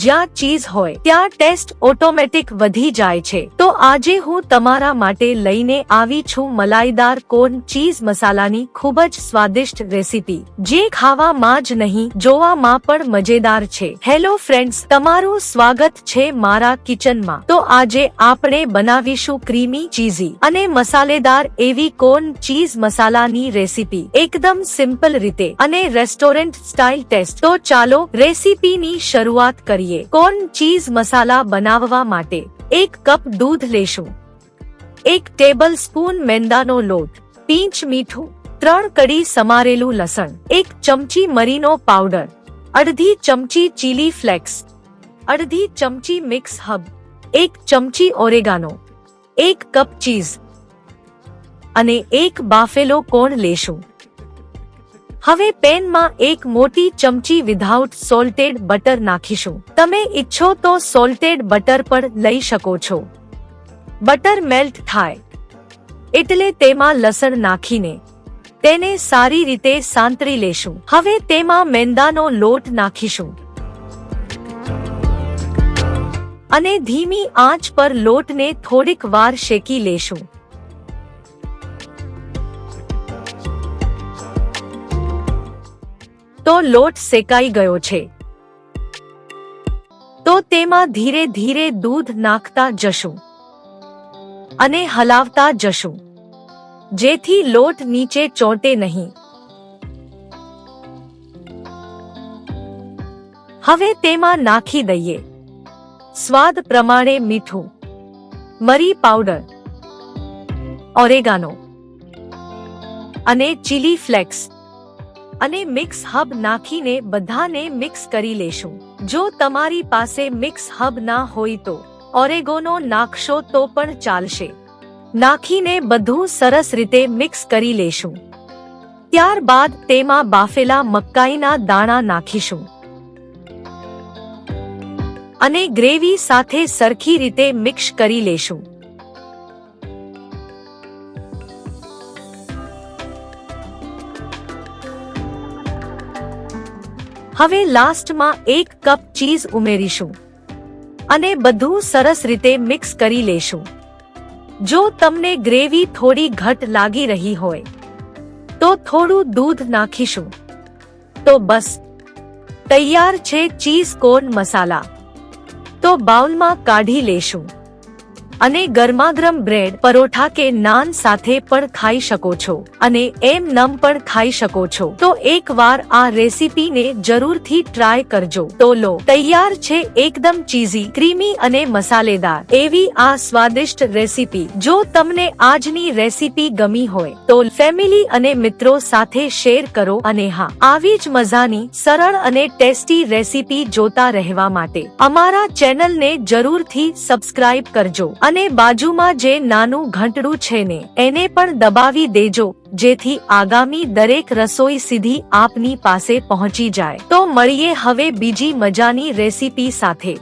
જ્યાં ચીઝ હોય, ત્યાં ટેસ્ટ ઓટોમેટિક વધી જાય છે. તો આજે હું તમારા માટે લઈને આવી છું મલાઈદાર કોર્ન ચીઝ મસાલાની ખૂબ જ સ્વાદિષ્ટ રેસીપી. જે ખાવામાં જ નહીં, જોવામાં પણ મજેદાર છે. હેલો ફ્રેન્ડ્સ તમારું સ્વાગત છે મારા કિચનમાં. તો આજે આપણે બનાવીશું ક્રીમી ચીઝી અને મસાલેદાર એવી કોર્ન ચીઝ મસાલાની રેસીપી. એકદમ સિમ્પલ રીતે અને રેસ્ટોરન્ટ સ્ટાઇલ ટેસ્ટ. તો ચાલો રેસીપીની શરૂઆત કરીએ. કોર્ન ચીઝ મસાલા બનાવવા માટે એક કપ દૂધ લેશું? એક ટેબલ સ્પૂન મેંદાનો લોટ, પીંચ મીઠું, ત્રણ કડી સમારેલું લસણ, એક ચમચી મરીનો પાવડર, અડધી ચમચી ચીલી ફ્લેક્સ અડધી ચમચી મિક્સ હબ એક ચમચી ઓરેગાનો એક કપ ચીઝ અને એક બાફેલો કોણ લેશું? હવે પેનમાં એક મોટી ચમચી વિધાઉટ સોલ્ટેડ બટર નાખીશું. તમે ઈચ્છો તો સોલ્ટેડ બટર પણ લઈ શકો છો. બટર મેલ્ટ થાય. એટલે તેમાં લસણ નાખીને તેને સારી રીતે સાંતળી લેશું. હવે તેમાં મેંદાનો લોટ નાખીશું. અને ધીમી આંચ પર લોટને થોડીક વાર શેકી લેશું. તો લોટ શેકાઈ ગયો છે. તો તેમાં ધીરે ધીરે દૂધ નાખતા જશું. અને હલાવતા જશું. જેથી લોટ નીચે ચોંટે નહીં. હવે તેમાં નાખી દઈએ. સ્વાદ પ્રમાણે મીઠું. મરી પાવડર. ઓરેગાનો. અને ચીલી ફ્લેક્સ. અને મિક્સ હબ નાખીને બધાને મિક્સ કરી લેશું. જો તમારી પાસે મિક્સ હબ ના હોય તો ઓરેગોનો નાખશો તો પણ ચાલશે. નાખીને બધું સરસ રીતે મિક્સ કરી લેશું. ત્યારબાદ તેમાં બાફેલા મકાઈના દાણા નાખીશું. અને ગ્રેવી સાથે સરખી રીતે મિક્સ કરી લેશું. હવે લાસ્ટમાં એક કપ ચીઝ ઉમેરીશું અને બધું સરસ રીતે મિક્સ કરી લેશું. જો તમને ગ્રેવી થોડી ઘટ લાગી રહી હોય, તો થોડું દૂધ નાખીશું. તો બસ. તૈયાર છે ચીઝ કોર્ન મસાલા. તો બાઉલમાં કાઢી લેશું. અને ગરમાગરમ બ્રેડ પરોઠા કે નાન સાથે પણ ખાઈ શકો છો અને એમ નમ પણ ખાઈ શકો છો. તો એકવાર આ રેસીપીને જરૂરથી ટ્રાય કરજો. તો લો, તૈયાર છે એકદમ ચીઝી, ક્રીમી અને મસાલેદાર એવી આ સ્વાદિષ્ટ રેસીપી. જો તમને આજની રેસીપી ગમી હોય, તો ફેમિલી અને મિત્રો સાથે શેર કરો અને હા, આવી જ મજાની સરળ અને ટેસ્ટી રેસીપી જોતા રહેવા માટે અમારા ચેનલને જરૂરથી સબસ્ક્રાઇબ કરજો. અને બાજુમાં જે નાનું ઘંટડું છે ને, એને પણ દબાવી દેજો, જેથી આગામી દરેક રસોઈ સીધી આપની પાસે પહોંચી જાય. તો મળીએ હવે બીજી મજાની રેસીપી સાથે.